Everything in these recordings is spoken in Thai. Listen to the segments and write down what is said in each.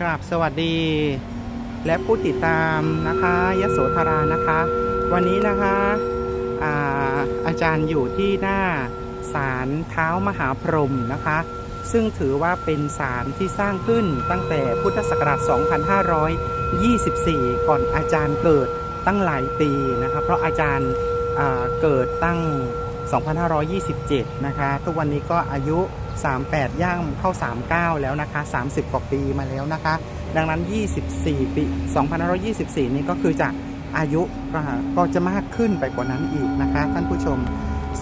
กราบสวัสดีและผู้ติดตามนะคะยโสธรานะคะ วันนี้นะคะอาอาจารย์อยู่ที่หน้าศาลเท้ามหาพรหมนะคะ ซึ่งถือว่าเป็นศาลที่สร้างขึ้นตั้งแต่พุทธศักราช 2524 ก่อนอาจารย์เกิดตั้งหลายปีนะคะ เพราะอาจารย์เกิดตั้ง 2527 นะคะ ทุกวันนี้ก็อายุ 38 ย่างเข้า 39 แล้วนะคะ 30 กว่าปีมาแล้วนะคะ ดังนั้น 24 ปี 2524 นี้ก็คือจะอายุก็จะมากขึ้นไปกว่านั้นอีกนะคะ ท่านผู้ชม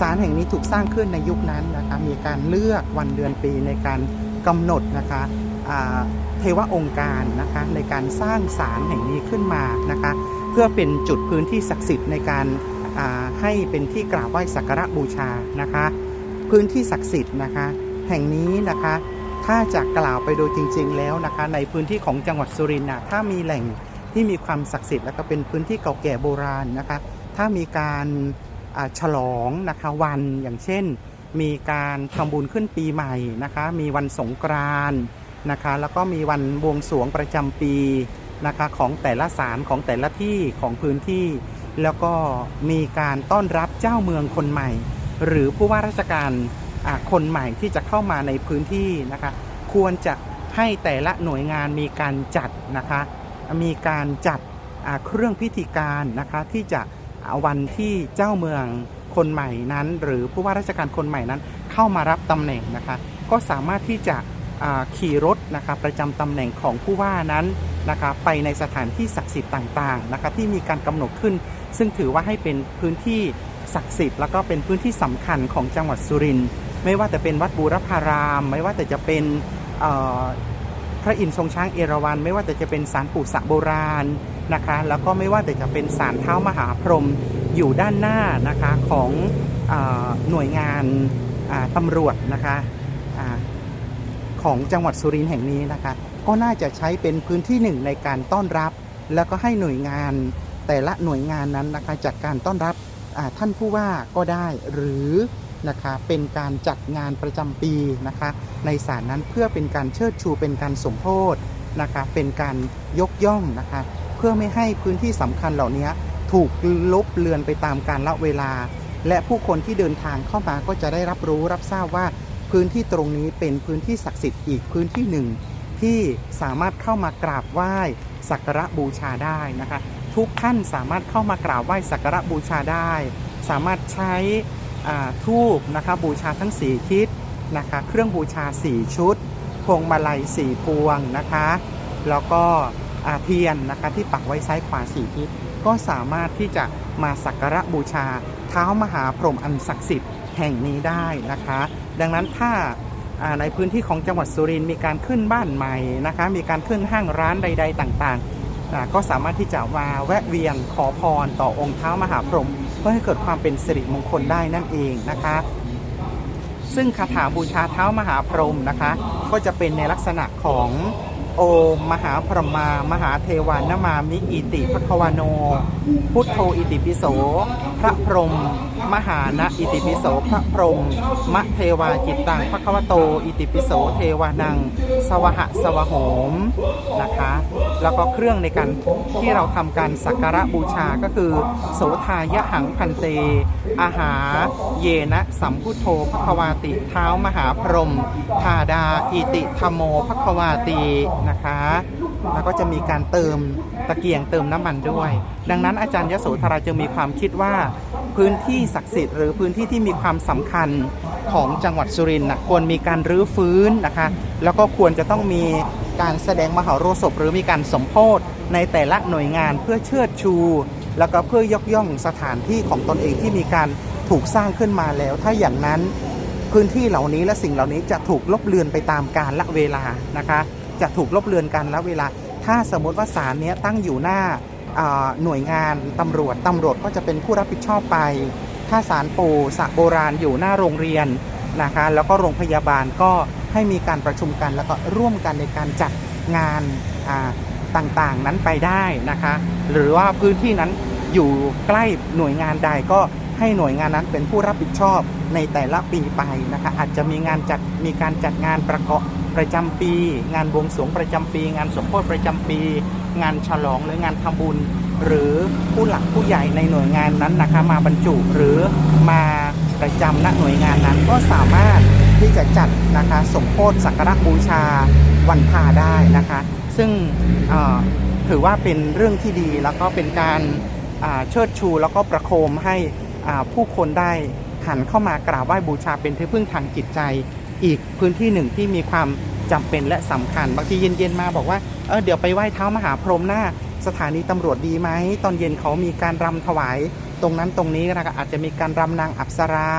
ศาลแห่งนี้ถูกสร้างขึ้นในยุคนั้นนะคะ มีการเลือกวันเดือนปีในการกำหนดนะคะเทวองค์การนะคะในการสร้างศาลแห่งนี้ขึ้นมานะคะ เพื่อเป็นจุดพื้นที่ศักดิ์สิทธิ์ในการ ให้เป็นที่กราบไหว้สักการะบูชานะคะ พื้นที่ศักดิ์สิทธิ์นะคะ แห่งนี้นะคะ ถ้าจะกล่าวไปโดยจริง ๆ แล้วนะคะ ในพื้นที่ของจังหวัดสุรินทร์ถ้ามีแหล่งที่มีความศักดิ์สิทธิ์แล้วก็เป็นพื้นที่เก่าแก่โบราณนะคะ ถ้ามีการฉลองนะคะวันอย่างเช่น มีการทำบุญขึ้นปีใหม่นะคะ มีวันสงกรานต์นะคะ แล้วก็มีวันบวงสรวงประจำปีนะคะของแต่ละศาลของแต่ละที่ของพื้นที่ แล้วก็มีการต้อนรับเจ้าเมืองคนใหม่ หรือผู้ว่าราชการคนใหม่ที่จะเข้ามาในพื้นที่นะคะควรจะให้แต่ละหน่วยงานมีการจัดนะคะมีการจัดเครื่องพิธีการนะคะที่จะวันที่เจ้าเมืองคนใหม่นั้น หรือผู้ว่าราชการคนใหม่นั้นเข้ามารับตำแหน่งนะคะก็สามารถที่จะ ขี่รถนะคะประจำตำแหน่งของผู้ว่านั้นนะคะไปในสถานที่ศักดิ์สิทธิ์ต่างๆนะคะที่มีการกำหนดขึ้น ซึ่งถือว่าให้เป็นพื้นที่ศักดิ์สิทธิ์แล้วก็เป็นพื้นที่สำคัญของจังหวัดสุรินทร์ไม่ว่าจะเป็นวัดบูรพาราม ไม่ว่าแต่จะเป็นพระอินทร์ทรงช้างเอราวัณไม่ว่าแต่จะเป็นสารปู่สะโบราณนะคะแล้วก็ไม่ว่าแต่จะเป็นสารเท้ามหาพรหมอยู่ด้านหน้านะคะของอหน่วยงานตำรวจนะคะ ของจังหวัดสุรินทร์แห่งนี้นะคะ ก็น่าจะใช้เป็นพื้นที่หนึ่งในการต้อนรับ แล้วก็ให้หน่วยงานแต่ละหน่วยงานนั้นนะคะจัดการต้อนรับท่านผู้ว่าก็ได้หรือนะคะเป็นการจัดงานประจำปีนะคะในศาลนั้นเพื่อเป็นการเชิดชูเป็นการสมโพธนะคะเป็นการยกย่องนะคะเพื่อไม่ให้พื้นที่สำคัญเหล่านี้ถูกลบเลือนไปตามการละเวลา และผู้คนที่เดินทางเข้ามาก็จะได้รับรู้รับทราบว่า พื้นที่ตรงนี้เป็นพื้นที่ศักดิ์สิทธิ์อีกพื้นที่หนึ่งที่สามารถเข้ามากราบไหว้สักการะบูชาได้นะคะ ทุกท่านสามารถเข้ามากราบไหว้สักการะบูชาได้ สามารถใช้ทูบนะคะบูชาทั้งสี่ทิศนะคะ เครื่องบูชา 4 ชุด พวงมาลัย 4 พวงนะคะ แล้วก็เทียนนะคะที่ปักไว้ซ้ายขวา 4 ทิศ ก็สามารถที่จะมาสักการะบูชาเท้ามหาพรหมอันศักดิ์สิทธิ์แห่งนี้ได้นะคะ ดังนั้นถ้าในพื้นที่ของจังหวัดสุรินทร์มีการขึ้นบ้านใหม่นะคะ มีการขึ้นห้างร้านใด ๆ ต่างๆ ก็สามารถที่จะมาแวะเวียนขอพรต่อองค์เท้ามหาพรหมเพื่อให้เกิดความเป็นสิริมงคลได้นั่นเองนะคะ ซึ่งคาถาบูชาเท้ามหาพรหมนะคะ ก็จะเป็นในลักษณะของ โอมมหาพรหมามหาเทวานมามิอิติภควาโน พุทโธอิติปิโส พระพรหมมหานะอิติปิโสพระพรหมมะเทวาจิตตังภควโต อิติปิโสเทวานัง สวหะสวโหมนะคะ แล้วก็เครื่องในการที่เราทำการสักการะบูชาก็คือ โสทายะหังพันเต อาหาเยนะสัมพุทโธภควาติเท้ามหาพรหมธาดาอิติธรรมโมภควาตินะคะ แล้วก็จะมีการเติมตะเกียงเติมน้ำมันด้วย ดังนั้นอาจารย์ยโสธราจึงมีความคิดว่า พื้นที่ศักดิ์สิทธิ์หรือพื้นที่ที่มีความสำคัญของจังหวัดสุรินทร์นะควรมีการรื้อฟื้นนะคะ แล้วก็ควรจะต้องมีการแสดงมหรสพหรือมีการสมโพธในแต่ละหน่วยงานเพื่อเชิดชู แล้วก็เพื่อยกย่องสถานที่ของตนเองที่มีการถูกสร้างขึ้นมาแล้ว ถ้าอย่างนั้นพื้นที่เหล่านี้และสิ่งเหล่านี้จะถูกลบเลือนไปตามกาลละเวลานะคะ จะถูกลบเลือนกันและเวลา ถ้าสมมติว่าศาลเนี้ยตั้งอยู่หน้าหน่วยงานตำรวจตำรวจก็จะเป็นผู้รับผิดชอบไป ถ้าศาลปู่สระโบราณอยู่หน้าโรงเรียนนะคะแล้วก็โรงพยาบาลก็ให้มีการประชุมกัน แล้วก็ร่วมกันในการจัดงานต่างๆนั้นไปได้นะคะ หรือว่าพื้นที่นั้นอยู่ใกล้หน่วยงานใดก็ให้หน่วยงานนั้นเป็นผู้รับผิดชอบในแต่ละปีไปนะคะอาจจะมีงานจัดมีการจัดงานประกอบ ประจำปี งานบวงสรวงประจำปี งานสมโภชประจำปี งานฉลองหรืองานทำบุญ หรือผู้หลักผู้ใหญ่ในหน่วยงานนั้นนะคะ มาบรรจุหรือมาประจำณหน่วยงานนั้นก็สามารถที่จะจัดนะคะสมโภชสักการะบูชาวันพาได้นะคะ ซึ่งถือว่าเป็นเรื่องที่ดีแล้วก็เป็นการเชิดชูแล้วก็ประโคมให้ผู้คนได้หันเข้ามากราบไหว้บูชาเป็นที่พึ่งทางจิตใจ อีกพื้นที่หนึ่งที่มีความจำเป็นและสำคัญ บางทีเย็นๆมาบอกว่าเออเดี๋ยวไปไหว้เท้ามหาพรหมหน้า สถานีตำรวจดีไหมตอนเย็นเขามีการรำถวาย ตรงนั้นตรงนี้นะคะอาจจะมีการรำนางอัปสรา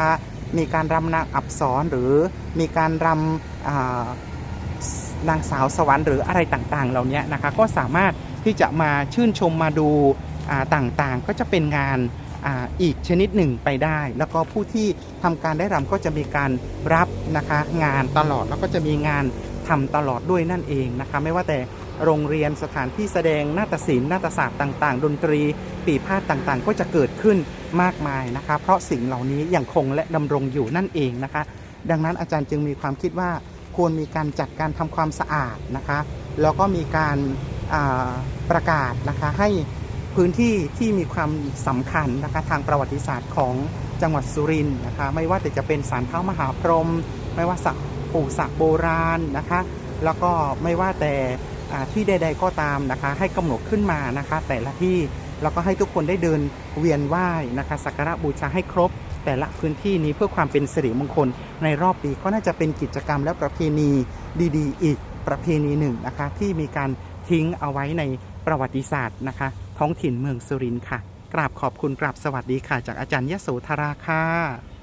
มีการรำนางอับสรหรือมีการรำนางสาวสวรรค์หรืออะไรต่างๆ เหล่านี้นะคะก็สามารถที่จะมาชื่นชมมาดูต่างๆ ก็จะเป็นงาน อีกชนิดหนึ่งไปได้ แล้วก็ผู้ที่ทำการได้รำก็จะมีการรับนะคะงานตลอดแล้วก็จะมีงานทำตลอดด้วยนั่นเองนะคะไม่ว่าแต่โรงเรียนสถานที่แสดงนาฏศิลป์นาฏศาสตร์ต่าง ๆ ดนตรีปีพาดต่างๆ ก็จะเกิดขึ้นมากมายนะคะ เพราะสิ่งเหล่านี้ยังคงและดำรงอยู่นั่นเองนะคะ ดังนั้นอาจารย์จึงมีความคิดว่าควรมีการจัดการทำความสะอาดนะคะ แล้วก็มีการประกาศนะคะให้ พื้นที่ที่มีความสำคัญนะคะทางประวัติศาสตร์ของจังหวัดสุรินทร์นะคะ ไม่ว่าแต่จะเป็นสารเท้ามหาพรหมไม่ว่าสักปู่สักโบราณนะคะ แล้วก็ไม่ว่าแต่ที่ใด ๆ ก็ตามนะคะ ให้กำหนดขึ้นมานะคะ แต่ละที่แล้วก็ให้ทุกคนได้เดินเวียนไหว้นะคะสักการะบูชาให้ครบ แต่ละพื้นที่นี้เพื่อความเป็นสิริมงคล ในรอบปีก็น่าจะเป็นกิจกรรมและประเพณีดีๆ อีกประเพณีหนึ่งนะคะ ที่มีการทิ้งเอาไว้ในประวัติศาสตร์นะคะ ท้องถิ่นเมืองสุรินทร์ค่ะ กราบขอบคุณกราบสวัสดีค่ะ จากอาจารย์ยโสธราค่ะ